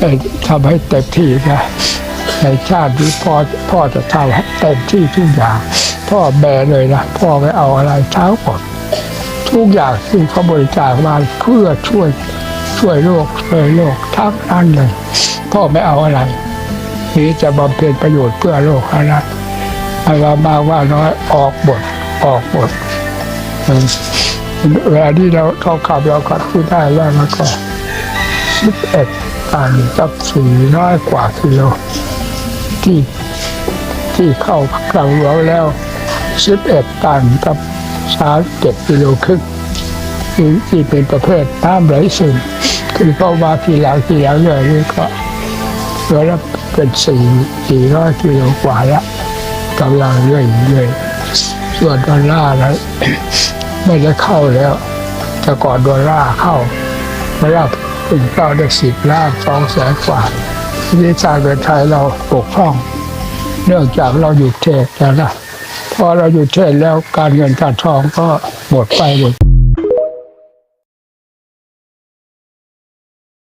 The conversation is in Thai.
เอ่อทำให้เต็มที่นะในชาตินี้พ่อพ่อจะทำให้เต็มที่ทุกอย่าง พ่อแบเลยนะพ่อไม่เอาอะไรเช้าหมดทุกอย่างที่เขาบริจาคมาเพื่อช่วยช่วยโลกช่วยโลกทั้งนั้นเลยพ่อไม่เอาอะไรนี้จะบำเพ็ญประโยชน์เพื่อโลกนั้นไม่ว่ามาว่าน้อยออกบทออกบทเวลาที่เราเขาขับเราขับขึ้นได้แล้วมันก็สิบเอ็ด ตันกับสี่ร้อยกว่ากิโลที่ที่เข้ากลางหลวงแล้วสิบเอ็ดตันกับสามเจ็ดกิโลครึ่งที่ที่เป็นประเภทน้ำไหลซึมคือเข้ามาทีหลังทีหลังเลยนี่ก็เหลือแล้วเป็นสี่สี่ร้อยกิโลกว่าแล้วกำลังเรื่อยเรื่อยส่วนดอลลาร์นั้นไม่ได้เข้าแล้ว แต่ก่อนดอลลาร์เข้าไม่รับ ถึงเก้าได้สิบล้านสองแสนกว่าวิชาเกิดไทยเราปกพร่อง เนื่องจากเราอยู่เทศแล้วนะพอเราอยู่เทศแล้วการเงินการทองก็หมดไปหมด